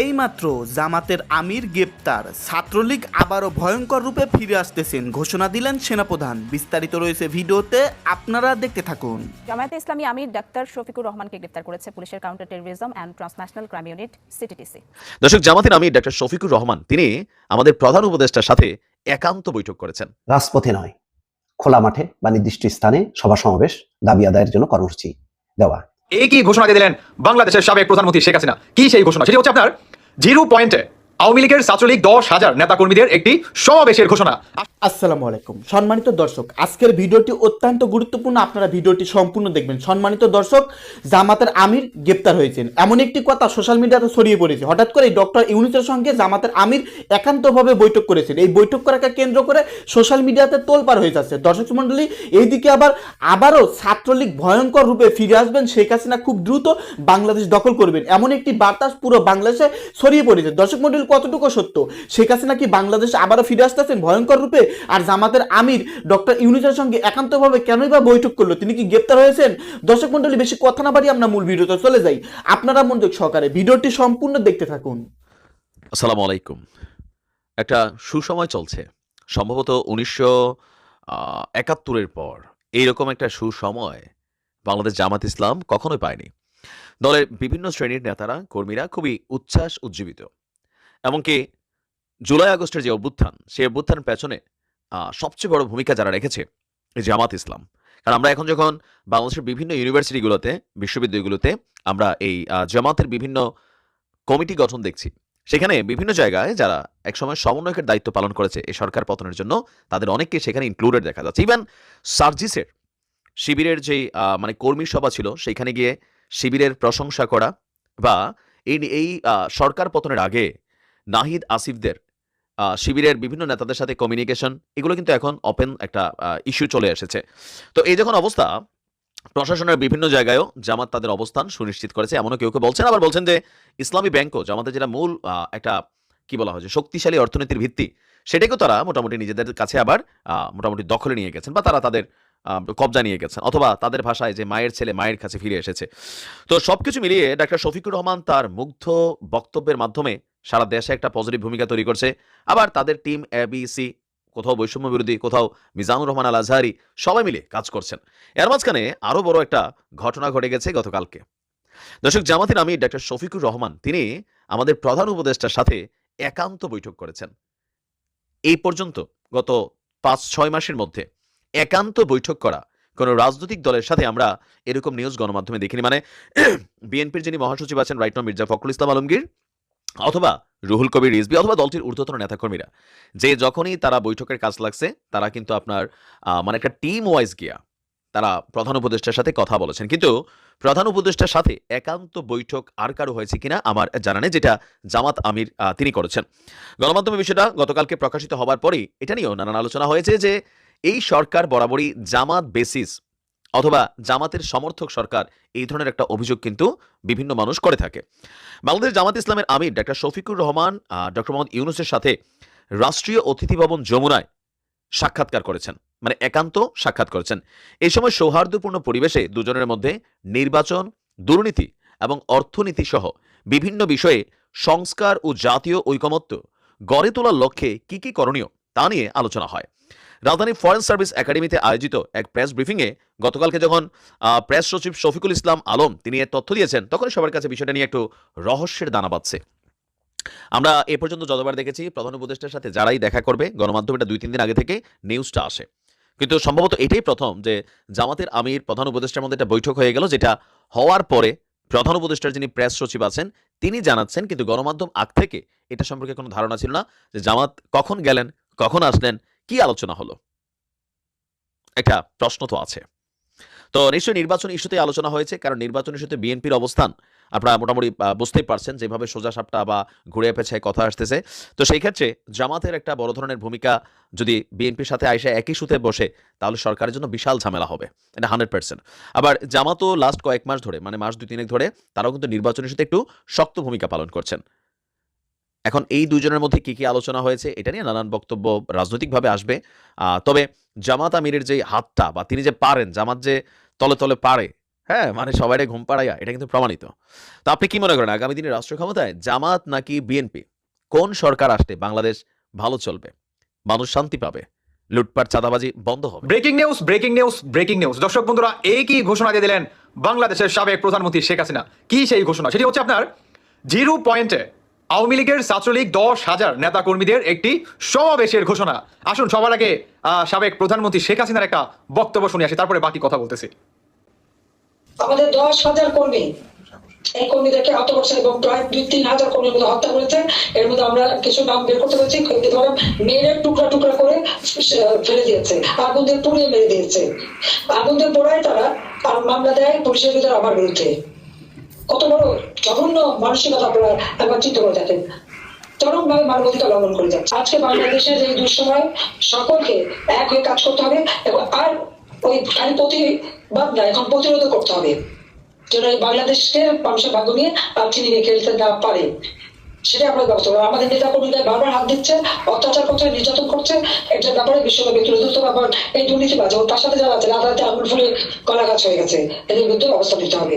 এইমাত্র জামাতের আমির গ্রেপ্তার। ছাত্রলীগ আবারও ভয়ঙ্কর রূপে ফিরে আসতেছেন ঘোষণা দিলেন সেনাপ্রধান। বিস্তারিত রয়েছে ভিডিওতে আপনারা দেখতে থাকুন। জামায়াতে ইসলামী আমির ডাক্তার শফিকুর রহমানকে গ্রেপ্তার করেছে পুলিশের counter terrorism and transnational crime unit CTTC. দর্শক জামাতের আমির ডাক্তার শফিকুর রহমান তিনি আমাদের প্রধান উপদেষ্টার সাথে একান্ত বৈঠক করেছেন। রাজপথে নয় খোলা মাঠে বা নির্দিষ্ট স্থানে সভা সমাবেশ দাবি আদায়ের জন্য কর্মসূচি দেওয়া। এই কি ঘোষণা দিয়ে দিলেন বাংলাদেশের সাবেক প্রধানমন্ত্রী শেখ হাসিনা? কি সেই ঘোষণা? সেটি হচ্ছে আপনার জিরো পয়েন্টে আওয়ামী লীগের ছাত্রলীগ দশ হাজার নেতাকর্মীদের একটি সমাবেশের ঘোষণা। আসসালামু আলাইকুম। সম্মানিত দর্শক, আজকের ভিডিওটি অত্যন্ত গুরুত্বপূর্ণ। আপনারা ভিডিওটি সম্পূর্ণ দেখবেন। সম্মানিত দর্শক, জামাতের আমির গ্রেপ্তার হয়েছেন। এমন একটি কথা সোশ্যাল মিডিয়াতে ছড়িয়ে পড়েছে। হঠাৎ করে ডক্টর ইউনিসের সঙ্গে জামাতের আমির একান্তভাবে বৈঠক করেছেন। এই বৈঠক করাকে কেন্দ্র করে সোশ্যাল মিডিয়াতে তোলপার হয়ে যাচ্ছে। দর্শক মণ্ডলী, এইদিকে আবার, আবারও ছাত্রলীগ ভয়ঙ্কর রূপে ফিরে আসবেন শেখ হাসিনা খুব দ্রুত বাংলাদেশ দখল করবেন। এমন একটি বার্তা পুরো বাংলাদেশে ছড়িয়ে পড়েছে। দর্শক মণ্ডলী কতটুকু সত্য? শেখ হাসিনা কি বাংলাদেশ আবারও ফিরে আসতেছেন ভয়ঙ্কর রূপে? আর জামাতের আমির ডক্টর ইউনিসের সঙ্গে একান্তভাবে কেনই বা বৈঠক করল? তিনি কি গ্রেপ্তার হয়েছেন? দর্শক মণ্ডলী, বেশি কথা না বাড়িয়ে আমরা মূল ভিডিওতে চলে যাই। আপনারা মনোযোগ সহকারে ভিডিওটি সম্পূর্ণ দেখতে থাকুন। আসসালামু আলাইকুম। একটা সুসময় চলছে। সম্ভবত উনিশশো একাত্তরের পর এইরকম একটা সুসময় বাংলাদেশ জামাত ইসলাম কখনোই পায়নি। দলের বিভিন্ন শ্রেণির নেতারা, কর্মীরা খুবই উচ্ছ্বাস উজ্জীবিত। এমনকি জুলাই আগস্টের যে অভ্যুত্থান, সেই অভ্যুত্থান পেছনে সবচেয়ে বড় ভূমিকা যারা রেখেছে জামাত ইসলাম। কারণ আমরা এখন যখন বাংলাদেশের বিভিন্ন ইউনিভার্সিটিগুলোতে, বিশ্ববিদ্যালয়গুলোতে আমরা এই জামাতের বিভিন্ন কমিটি গঠন দেখছি, সেখানে বিভিন্ন জায়গায় যারা একসময় সমন্বয়কের দায়িত্ব পালন করেছে এই সরকার পতনের জন্য, তাদের অনেককে সেখানে ইনক্লুডেড দেখা যাচ্ছে। ইভেন সার্জিসের শিবিরের যে মানে কর্মী সভা ছিল সেখানে গিয়ে শিবিরের প্রশংসা করা বা এই এই সরকার পতনের আগে নাহিদ আসিফদের শিবিরের বিভিন্ন নেতাদের সাথে কমিউনিকেশন এগুলো কিন্তু এখন ওপেন একটা ইস্যু চলে এসেছে। তো এই যখন অবস্থা, প্রশাসনের বিভিন্ন জায়গায়ও জামাত তাদের অবস্থান সুনিশ্চিত করেছে, এমনও কেউ কেউ বলছেন। আবার বলছেন যে, ইসলামী ব্যাংকও জামাতের যেটা মূল একটা, কি বলা হয় যে, শক্তিশালী অর্থনীতির ভিত্তি, সেটাকেও তারা মোটামুটি নিজেদের কাছে আবার মোটামুটি দখলে নিয়ে গেছেন, বা তারা তাদের কবজা নিয়ে গেছেন, অথবা তাদের ভাষায় যে, মায়ের ছেলে মায়ের কাছে ফিরে এসেছে। তো সবকিছু মিলিয়ে ডাক্তার শফিকুর রহমান তার মুগ্ধ বক্তব্যের মাধ্যমে সারা দেশে একটা পজিটিভ ভূমিকা তৈরি করছে। আবার তাদের টিম এবিসি কোথাও বৈষম্য বিরোধী, কোথাও মিজানুর রহমান আল আজহারি, সবাই মিলে কাজ করছেন। এর মাঝখানে আরও বড় একটা ঘটনা ঘটে গেছে গতকালকে। দর্শক, জামাতের আমি ডাক্তার শফিকুর রহমান, তিনি আমাদের প্রধান উপদেষ্টার সাথে একান্ত বৈঠক করেছেন। এই পর্যন্ত গত পাঁচ, ছয় মাসের মধ্যে একান্ত বৈঠক করা কোন রাজনৈতিক দলের সাথে আমরা এরকম নিউজ গণমাধ্যমে দেখিনি। মানে বিএনপির যিনি মহাসচিব আছেন রাইট মির্জা ফখরুল ইসলাম আলমগীর অথবা রুহুল কবির রিজবি অথবা দলটির ঊর্ধ্বতন নেতাকর্মীরা। যে যখনই তারা বৈঠকের কাজ লাগছে, তারা কিন্তু আপনার মানে একটা টিম ওয়াইজ গিয়া তারা প্রধান উপদেষ্টার সাথে কথা বলেছেন। কিন্তু প্রধান উপদেষ্টার সাথে একান্ত বৈঠক আর কারও হয়েছে কিনা আমার জানা নেই, যেটা জামাত আমির তিনি করেছেন। গণমাধ্যমে বিষয়টা গতকালকে প্রকাশিত হবার পরেই এটা নিয়েও নানান আলোচনা হয়েছে যে এই সরকার বরাবরই জামাত বেসিস অথবা জামাতের সমর্থক সরকার এই ধরনের একটা অভিযোগ কিন্তু বিভিন্ন মানুষ করে থাকে। বাংলাদেশ জামাত ইসলামের আমির ডাক্তার শফিকুর রহমান ডক্টর মোহাম্মদ ইউনুসের সাথে রাষ্ট্রীয় অতিথি ভবন যমুনায় সাক্ষাৎকার করেছেন। মানে একান্ত সাক্ষাৎ করেছেন। এই সময় সৌহার্দ্যপূর্ণ পরিবেশে দুজনের মধ্যে নির্বাচন, দুর্নীতি এবং অর্থনীতি সহ বিভিন্ন বিষয়ে সংস্কার ও জাতীয় ঐকমত্য গড়ে তোলার লক্ষ্যে কি কি করণীয় তা নিয়ে আলোচনা হয়। রাজধানী ফরেন সার্ভিস একাডেমিতে আয়োজিত এক প্রেস ব্রিফিংয়ে গতকালকে যখন প্রেস সচিব শফিকুল ইসলাম আলম তিনি এর তথ্য দিয়েছেন তখন সবার কাছে বিষয়টা নিয়ে একটু রহস্যের দানা বাঁধছে। আমরা এ পর্যন্ত যতবার দেখেছি, প্রধান উপদেষ্টার সাথে যারাই দেখা করবে, গণমাধ্যমটা দুই তিন দিন আগে থেকে নিউজটা আসে। কিন্তু সম্ভবত এটাই প্রথম যে জামাতের আমির, প্রধান উপদেষ্টার মধ্যে একটা বৈঠক হয়ে গেল, যেটা হওয়ার পরে প্রধান উপদেষ্টার যিনি প্রেস সচিব আছেন, তিনি জানাচ্ছেন, কিন্তু গণমাধ্যম আগ থেকে এটা সম্পর্কে কোনো ধারণা ছিল না যে জামাত কখন গেলেন, কখন আসলেন কি আলোচনা হলো? একটা প্রশ্ন তো আছে। তো নিশ্চয়ই নির্বাচন ইস্যুতে আলোচনা হয়েছে, কারণ নির্বাচন ইস্যুতে বিএনপির অবস্থান আপনারা মোটামুটি বুঝতেই পারছেন যেভাবে সোজা সাপটা বা ঘুরে পেছায় কথা আসতেছে। তো সেই ক্ষেত্রে জামাতের একটা বড় ধরনের ভূমিকা যদি বিএনপির সাথে আইসে একই সুতে বসে, তাহলে সরকারের জন্য বিশাল ঝামেলা হবে। এটা হান্ড্রেড পার্সেন্ট। আবার জামাতও লাস্ট কয়েক মাস ধরে মানে মাস দুই তিনেক ধরে, তারাও কিন্তু নির্বাচনের সাথে একটু শক্ত ভূমিকা পালন করছেন। এখন এই দুজনের মধ্যে কি কি আলোচনা হয়েছে, এটা নিয়ে নানান বক্তব্য রাজনৈতিকভাবে আসবে। তবে জামাত আমিরের যে হাতটা বা তিনি যে পারেন, জামাত যে তলে তলে পারে হ্যাঁ মানে সবাইরে ঘুম পাড়াইয়া, এটা কিন্তু প্রমাণিত। তো আপনি কি মনে করেন, আগামী দিনে রাষ্ট্র ক্ষমতায় জামাত নাকি বিএনপি? কোন সরকার আসলে বাংলাদেশ ভালো চলবে? মানুষ শান্তি পাবে? লুটপাট, চাঁদাবাজি বন্ধ হবে? Breaking news breaking news breaking news. দর্শক বন্ধুরা এই কি ঘোষণা দিয়ে দিলেন বাংলাদেশের সাবেক প্রধানমন্ত্রী শেখ হাসিনা। কি সেই ঘোষণা? সেটি হচ্ছে আপনার জিরো পয়েন্টে আওয়ামী লীগের ছাত্রলীগ দশ হাজার নেতা কর্মীদের একটি সমাবেশের ঘোষণা। আসুন, সবার আগে সাবেক প্রধানমন্ত্রী শেখ হাসিনার একটা বক্তব্য শুনে আসি, তারপরে বাকি কথা বলতেছি। আমাদের দশ হাজার কর্মী, এই কর্মীদেরকে আহত করছে এবং প্রায় দুই তিন হাজার কর্মীর মধ্যে হত্যা করেছে। এর মধ্যে আমরা কিছু নাম বের করতে পেরেছি তারা মেরে টুকরা টুকরা করে ফেলে দিয়েছে আগুন দিয়ে পুড়িয়ে মেরে দিয়েছে। আগুন দিয়ে পোড়ায় তারা মামলা দেয়, পুলিশের ভিতরে আমার বিরুদ্ধে। কত বড় জঘন্য মানসিকতা আপনারা একবার চিন্তা করে থাকেন চরম ভাবে মানবাধিকার লঙ্ঘন করে যাচ্ছে। আজকে বাংলাদেশের এই দুঃসময় সকলকে এক হয়ে কাজ করতে হবে এবং আর ওই খালি প্রতিবাদ না, এখন প্রতিরোধ করতে হবে। যেন এই বাংলাদেশকে মানুষের ভাগ্য নিয়ে আর চিনিয়ে খেলতে না পারে। সেটা আমরা ব্যবস্থা করব। আমাদের নেতা কর্মীরা বারবার হাত দিচ্ছে, অত্যাচার করছে, নির্যাতন করছে। একটা ব্যাপারে বিশ্বব্যাপী তুলে ধরতে আবার এই দুর্নীতিবাজ এবং তার সাথে যারা আছে, রাতারাতি আঙুল ফুলে কলা গাছ হয়ে গেছে। এদের বিরুদ্ধে অবস্থা নিতে হবে।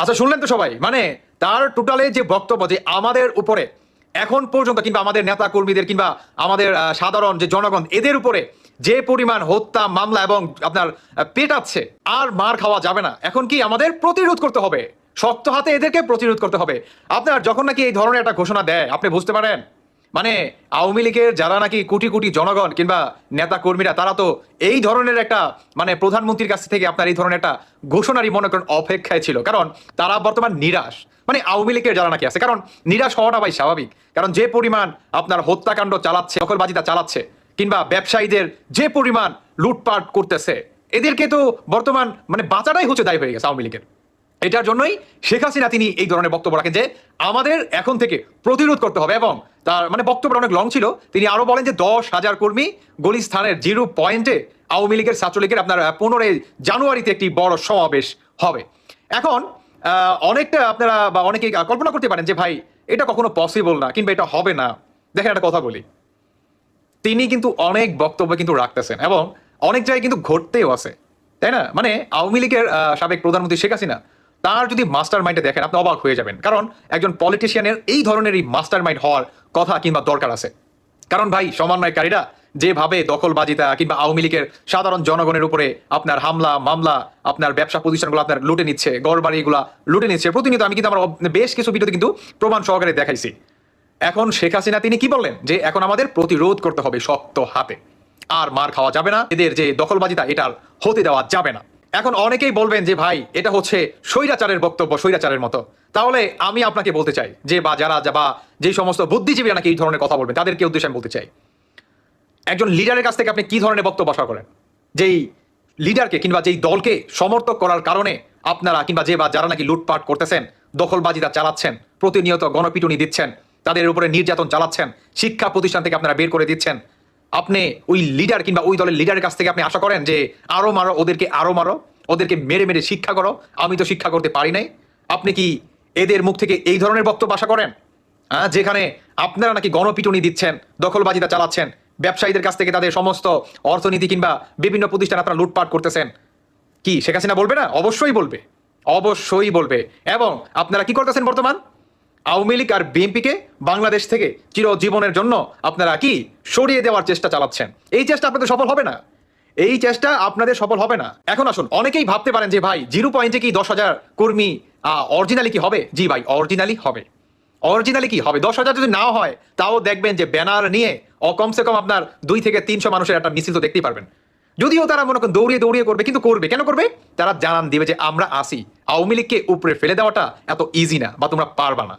আচ্ছা শুনলেন তো সবাই? মানে তার টোটালে যে বক্তব্য যে আমাদের উপরে, এখন পর্যন্ত কিংবা আমাদের নেতা কর্মীদের কিংবা আমাদের সাধারণ যে জনগণ, এদের উপরে যে পরিমাণ হত্যা, মামলা এবং আপনার পেটাচ্ছে আর মার খাওয়া যাবে না। এখন কি আমাদের প্রতিরোধ করতে হবে? শক্ত হাতে এদেরকে প্রতিরোধ করতে হবে। আপনার যখন নাকি এই ধরনের একটা ঘোষণা দেয়, আপনি বুঝতে পারেন? মানে আওয়ামী লীগের যারা নাকি কোটি কোটি জনগণ কিংবা নেতা কর্মীরা তারা তো এই ধরনের একটা মানে প্রধানমন্ত্রীর কাছ থেকে আপনার এই ধরনের একটা ঘোষণারই মনে করেন অপেক্ষায় ছিল। কারণ তারা বর্তমান নিরাশ। মানে আওয়ামী লীগের যারা নাকি আছে, কারণ নিরাশ হওয়াটা ভাই স্বাভাবিক। কারণ যে পরিমাণ আপনার হত্যাকাণ্ড চালাচ্ছে, দখলবাজিটা চালাচ্ছে, কিংবা ব্যবসায়ীদের যে পরিমাণ লুটপাট করতেছে, এদেরকে তো বর্তমান মানে বাঁচাটাই হচ্ছে দায়ী হয়ে গেছে আওয়ামী লীগের। এটার জন্যই শেখ হাসিনা তিনি এই ধরনের বক্তব্য রাখেন যে আমাদের এখন থেকে প্রতিরোধ করতে হবে এবং তার মানে বক্তব্যটা অনেক লং ছিল। তিনি আরও বলেন যে দশ হাজার কর্মী গলিস্থানের জিরো পয়েন্টে আওয়ামী লীগের ছাত্রলীগের আপনার পনেরোই জানুয়ারিতে একটি বড় সমাবেশ হবে। এখন অনেকটা আপনারা বা অনেকেই কল্পনা করতে পারেন যে ভাই, এটা কখনো পসিবল না, কিংবা এটা হবে না। দেখেন একটা কথা বলি। তিনি কিন্তু অনেক বক্তব্য কিন্তু রাখতেছেন এবং অনেক জায়গায় কিন্তু ঘটতেও আছে। তাই না? মানে আওয়ামী লীগের সাবেক প্রধানমন্ত্রী শেখ হাসিনা তার যদি মাস্টার মাইন্ডে দেখেন, আপনি অবাক হয়ে যাবেন। কারণ একজন পলিটিশিয়ানের এই ধরনেরই মাস্টার মাইন্ড হওয়ার কথা কিংবা দরকার আছে। কারণ ভাই, সমন্বয়কারীরা যেভাবে দখলবাজিতা কিংবা আওয়ামী লীগের সাধারণ জনগণের উপরে আপনার হামলা, মামলা, আপনার ব্যবসা প্রতিষ্ঠানগুলো আপনার লুটে নিচ্ছে গড় বাড়িগুলা লুটে নিচ্ছে, প্রতিনিয়ত আমি কিন্তু আমার বেশ কিছু ভিডিওতে কিন্তু প্রমাণ সহকারে দেখাইছি। এখন শেখ হাসিনা তিনি কি বললেন? যে এখন আমাদের প্রতিরোধ করতে হবে শক্ত হাতে। আর মার খাওয়া যাবে না। এদের যে দখলবাজিতা এটা আর হতে দেওয়া যাবে না। এখন অনেকেই বলবেন যে, ভাই, এটা হচ্ছে স্বৈরাচারের বক্তব্য, স্বৈরাচারের মতো। তাহলে আমি আপনাকে বলতে চাই যে, বা যারা বা যে সমস্ত বুদ্ধিজীবীরা নাকি এই ধরনের কথা বলবেন, তাদেরকে উদ্দেশ্যে আমি বলতে চাই। একজন লিডারের কাছ থেকে আপনি কি ধরনের বক্তব্য আশা করেন? যেই লিডারকে কিংবা যেই দলকে সমর্থক করার কারণে আপনারা কিংবা যে, বা যারা নাকি লুটপাট করতেছেন দখলবাজিটা চালাচ্ছেন, প্রতিনিয়ত গণপিটুনি দিচ্ছেন, তাদের উপরে নির্যাতন চালাচ্ছেন, শিক্ষা প্রতিষ্ঠান থেকে আপনারা বের করে দিচ্ছেন আপনি ওই লিডার কিংবা ওই দলের লিডারের কাছ থেকে আপনি আশা করেন যে আরও মারো, ওদেরকে আরও মারো, ওদেরকে মেরে মেরে শিক্ষা করো? আমি তো শিক্ষা করতে পারি নাই। আপনি কি এদের মুখ থেকে এই ধরনের বক্তব্য আশা করেন? হ্যাঁ যেখানে আপনারা নাকি গণপিটুনি দিচ্ছেন, দখলবাজিটা চালাচ্ছেন, ব্যবসায়ীদের কাছ থেকে তাদের সমস্ত অর্থনীতি কিংবা বিভিন্ন প্রতিষ্ঠান আপনারা লুটপাট করতেছেন। কি, শেখ হাসিনা বলবে না? অবশ্যই বলবে। অবশ্যই বলবে। এবং আপনারা কি করতেছেন বর্তমান? আওয়ামী লীগ আর বিএনপিকে বাংলাদেশ থেকে চিরজীবনের জন্য আপনারা কি সরিয়ে দেওয়ার চেষ্টা চালাচ্ছেন? এই চেষ্টা আপনাদের সফল হবে না? এই চেষ্টা আপনাদের সফল হবে না। এখন আসুন, অনেকেই ভাবতে পারেন যে ভাই, জিরো পয়েন্টে কি দশ হাজার কর্মী অরিজিনালি কি হবে? জি ভাই অরিজিনালি হবে। অরিজিনালি কি হবে? দশ হাজার যদি নাও হয়, তাও দেখবেন যে ব্যানার নিয়ে কমসে কম আপনার দুই থেকে তিনশো মানুষের একটা মিছিল তো দেখতেই পারবেন। যদিও তারা মনে করেন দৌড়িয়ে দৌড়িয়ে করবে, কিন্তু করবে। কেন করবে? তারা জানান দিবে যে আমরা আসি। আওয়ামী লীগকে উপরে ফেলে দেওয়াটা এত ইজি না, বা তোমরা পারবা না।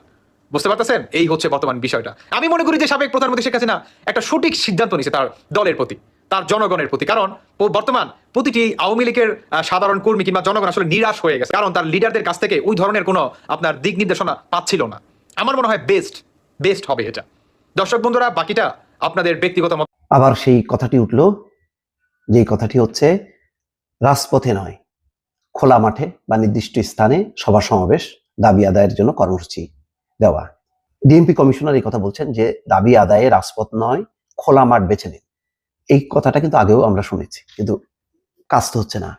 বুঝতে পারতেছেন? এই হচ্ছে বর্তমান বিষয়টা। আমি মনে করি যে সাবেক প্রধানমন্ত্রী শেখ হাসিনা একটা সঠিক সিদ্ধান্ত নিছে তার দলের প্রতি, তার জনগণের প্রতি। কারণ বর্তমান প্রতিটি আওয়ামী লীগের সাধারণ কর্মী কিংবা জনগণ আসলে নিরাশ হয়ে গেছে। কারণ তার লিডারদের কাছ থেকে ওই ধরনের কোনো আপনার দিক নির্দেশনা পাচ্ছিল না। আমার মনে হয় বেস্ট বেস্ট হবে এটা। দর্শক বন্ধুরা, বাকিটা আপনাদের ব্যক্তিগত মত আবার সেই কথাটি উঠল, যেই কথাটি হচ্ছে, রাজপথে নয়, খোলা মাঠে বা নির্দিষ্ট স্থানে সভা সমাবেশ দাবি আদায়ের জন্য কর্মসূচি। দেওয়া। ডিএমপি কমিশনার এই কথা বলছেন যে, দাবি আদায়ে রাজপথ নয়, খোলা মাঠ বেছে নিন। এই কথাটা কিন্তু আগেও আমরা শুনেছি, কিন্তু কাজ তো হচ্ছে না।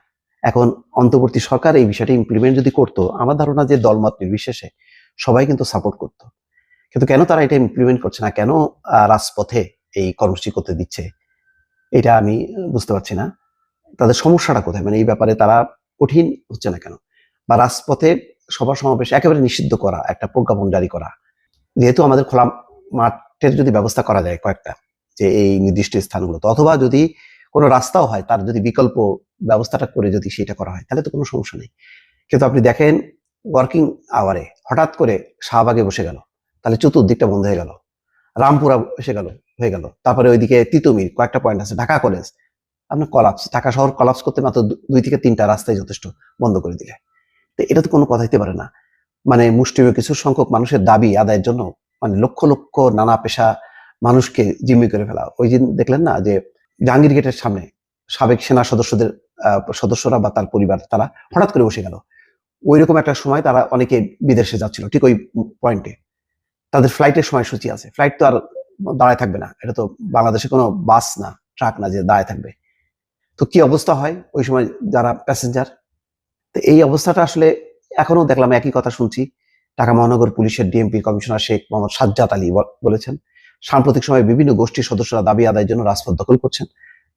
এখন অন্তর্বর্তী সরকার এই বিষয়টা ইমপ্লিমেন্ট যদি করতো, আমার ধারণা যে দলমত নির্বিশেষে সবাই কিন্তু সাপোর্ট করতো। কিন্তু কেন তারা এটা ইমপ্লিমেন্ট করছে না? কেন রাজপথে এই কর্মসূচি করতে দিচ্ছে? এটা আমি বুঝতে পারছি না। তাদের সমস্যাটা কোথায়? মানে এই ব্যাপারে তারা কঠিন হচ্ছে না কেন? বা রাজপথে সভা সমাবেশ একেবারে নিষিদ্ধ করা, একটা প্রজ্ঞাপন জারি করা। যেহেতু আমাদের খোলা মাঠের যদি ব্যবস্থা করা যায় কয়েকটা, যে এই নির্দিষ্ট স্থানগুলোতে, অথবা যদি কোনো রাস্তাও হয়, তার যদি বিকল্প ব্যবস্থাটা করে যদি সেটা করা হয়, তাহলে তো কোনো সমস্যা নেই। কিন্তু আপনি দেখেন ওয়ার্কিং আওয়ারে হঠাৎ করে শাহবাগে বসে গেল, তাহলে চতুর্দিকটা বন্ধ হয়ে গেল, রামপুরা এসে গেল, হয়ে গেল, তারপরে ওইদিকে তিতুমির, কয়েকটা পয়েন্ট আছে, ঢাকা কলেজ আপনার কলাপস ঢাকা শহর কলাপস করতে মাত্র দুই থেকে তিনটা রাস্তায় যথেষ্ট বন্ধ করে দিলে। তো এটা তো কোনো কথা হইতে পারে না। মানে মুষ্টিমেয় কিছু সংখ্যক মানুষের দাবি আদায়ের জন্য মানে লক্ষ লক্ষ নানা পেশা মানুষকে জিম্মি করে ফেলা। ওই দিন দেখলেন না যে জাহাঙ্গীর গেটের সামনে সাবেক সেনা সদস্যদের সদস্যরা বা তার পরিবার তারা হঠাৎ করে বসে গেল। ওই রকম একটা সময় তারা অনেকে বিদেশে যাচ্ছিল, ঠিক ওই পয়েন্টে তাদের ফ্লাইটের সময়সূচি আছে। ফ্লাইট তো আর দাঁড়ায় থাকবে না। এটা তো বাংলাদেশে কোনো বাস না ট্রাক না যে দাঁড়ায় থাকবে। তো কি অবস্থা হয়? ওই সময় যারা প্যাসেঞ্জার তো এই অবস্থাটা আসলে এখনও দেখলাম একই কথা শুনছি। ঢাকা মহানগর পুলিশের ডিএমপি কমিশনার শেখ মোহাম্মদ সাজ্জাদ আলী বলেছেন, সাম্প্রতিক সময়ে বিভিন্ন গোষ্ঠীর সদস্যরা দাবি আদায়ের জন্য রাজপথ দখল করছেন।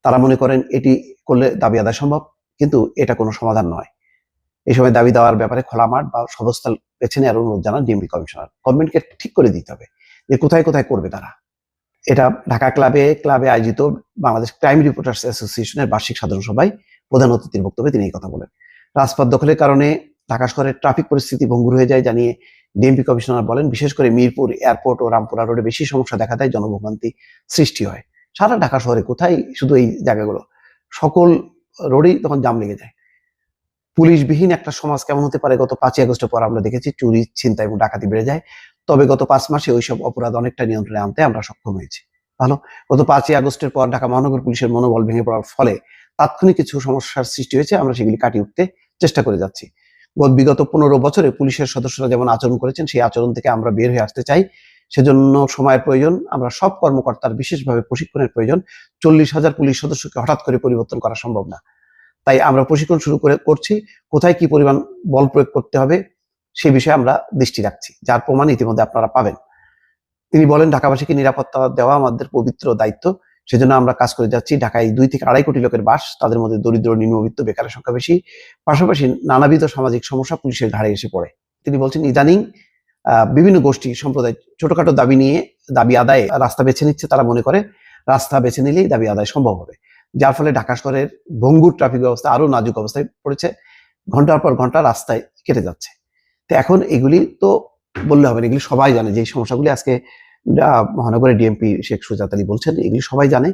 তারা মনে করেন এটি করলে দাবি আদায় সম্ভব, কিন্তু এটা কোনো সমাধান নয়। এই সময় দাবি দেওয়ার ব্যাপারে খোলা মাঠ বা সবস্থল বেছে নেওয়ার অনুরোধ জানান ডিএমপি কমিশনার। গভর্নমেন্টকে ঠিক করে দিতে হবে যে কোথায় কোথায় করবে তারা। এটা ঢাকা ক্লাবে ক্লাবে আয়োজিত বাংলাদেশ ক্রাইম রিপোর্টার্স অ্যাসোসিয়েশনের বার্ষিক সাধারণ সভায় প্রধান অতিথির বক্তব্যে তিনি এই কথা বলেন। রাজপথ দখলের কারণে ঢাকা শহরের ট্রাফিক পরিস্থিতি ভঙ্গুর হয়ে যায় জানিয়ে ডিএমপি কমিশনার বলেন, বিশেষ করে মিরপুর এয়ারপোর্ট ও রামপুরা রোডে বেশি সমস্যা দেখা দেয় জনভোগান্তি সৃষ্টি হয়। সারা ঢাকা শহরে কোথায় শুধু এই জায়গাগুলো? সকল রোডেই তখন জাম লেগে যায়। পুলিশবিহীন একটা সমাজ কেমন হতে পারে? গত পাঁচই আগস্টের পর আমরা দেখেছি চুরি ছিনতা এবং ডাকাতি বেড়ে যায়। তবে গত পাঁচ মাসে ওইসব অপরাধ অনেকটা নিয়ন্ত্রণে আনতে আমরা সক্ষম হয়েছি। ভালো, গত পাঁচই আগস্টের পর ঢাকা মহানগর পুলিশের মনোবল ভেঙে পড়ার ফলে তাৎক্ষণিক কিছু সমস্যার সৃষ্টি হয়েছে। আমরা সেগুলি কাটিয়ে উঠতে চেষ্টা করে যাচ্ছি। গত বিগত পনেরো বছরে পুলিশের সদস্যরা যেমন আচরণ করেছেন, সেই আচরণ থেকে আমরা বের হয়ে আসতে চাই। সেজন্য সময়ের প্রয়োজন, আমরা সব কর্মকর্তার বিশেষভাবে প্রশিক্ষণের প্রয়োজন। চল্লিশ হাজার পুলিশ সদস্যকে হঠাৎ করে পরিবর্তন করা সম্ভব না। তাই আমরা প্রশিক্ষণ শুরু করে করছি, কোথায় কি পরিমাণ বল প্রয়োগ করতে হবে সে বিষয়ে আমরা দৃষ্টি রাখছি, যার প্রমাণ ইতিমধ্যে আপনারা পাবেন। তিনি বলেন, ঢাকাবাসীকে নিরাপত্তা দেওয়া আমাদের পবিত্র দায়িত্ব। সেজন্য আমরা কাজ করে যাচ্ছি। ঢাকায় দুই থেকে আড়াই কোটি লোকের বাস, তাদের মধ্যে দরিদ্র, নিম্নবিত্ত, বেকারের সংখ্যা বেশি। পাশাপাশি নানাবিধ সামাজিক সমস্যা পুলিশের ঘাড়ে এসে পড়ে। তিনি বলছেন, ইদানিং বিভিন্ন গোষ্ঠী সম্প্রদায় ছোটখাটো দাবি নিয়ে দাবি আদায়ে রাস্তা বেছে নিচ্ছে তারা মনে করে। রাস্তা বেছে নিলেই দাবি আদায় সম্ভব হবে। যার ফলে ঢাকা শহরের ভঙ্গুর ট্রাফিক ব্যবস্থা আরও নাজুক অবস্থায় পড়েছে। ঘণ্টার পর ঘণ্টা রাস্তায় কেটে যাচ্ছে। তো এখন এগুলি তো বললে হবে না, এগুলি সবাই জানে যে সমস্যাগুলি আজকে মহানগরের ডিএমপি শেখ সুজাত আলী বলছেন, এগুলি সবাই জানে,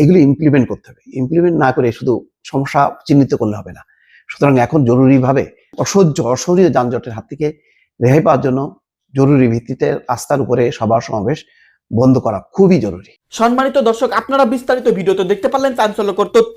এগুলি ইমপ্লিমেন্ট করতে হবে। ইমপ্লিমেন্ট না করে শুধু সমস্যা চিহ্নিত করলে হবে না। সুতরাং এখন জরুরিভাবে অসহ্য, অসহনীয় যানজটের হাত থেকে রেহাই পাওয়ার জন্য জরুরি ভিত্তিতে রাস্তার উপরে সবার সমাবেশ বন্ধ করা খুবই জরুরি। সম্মানিত দর্শক, আপনারা বিস্তারিত ভিডিওতে দেখতে পারলেন চাঞ্চল্যকর তথ্য।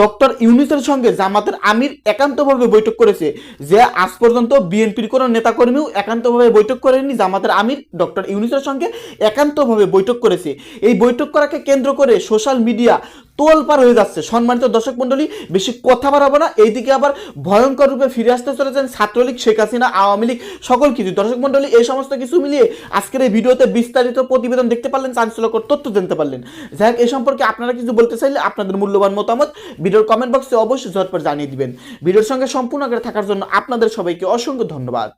ডক্টর ইউনিসের সঙ্গে জামাতের আমির একান্তভাবে বৈঠক করেছে, যে আজ পর্যন্ত বিএনপির কোনো নেতাকর্মীও একান্তভাবে বৈঠক করেনি জামাতের আমির ডক্টর ইউনিসের সঙ্গে একান্তভাবে বৈঠক করেছে। এই বৈঠক করাকে কেন্দ্র করে সোশ্যাল মিডিয়া তোলপার হয়ে যাচ্ছে। সম্মানিত দর্শক মন্ডলী বেশি কথা বাড়াবো না, এইদিকে আবার ভয়ঙ্কর রূপে ফিরে আসতে চলেছেন ছাত্রলীগ, শেখ হাসিনা, আওয়ামী লীগ, সকল কিছু। দর্শক মন্ডলী এই সমস্ত কিছু মিলিয়ে আজকের এই ভিডিওতে বিস্তারিত প্রতিবেদন দেখতে পারলেন চাঞ্চল্যকর তথ্য জানতে পারলেন। যাই হোক, এই সম্পর্কে আপনারা কিছু বলতে চাইলে আপনাদের মূল্যবান মতামত ভিডিওর কমেন্ট বক্সে অবশ্যই ঝটপট জানিয়ে দিবেন। ভিডিওর সঙ্গে সম্পূর্ণ আগে থাকার জন্য আপনাদের সবাইকে অসংখ্য ধন্যবাদ।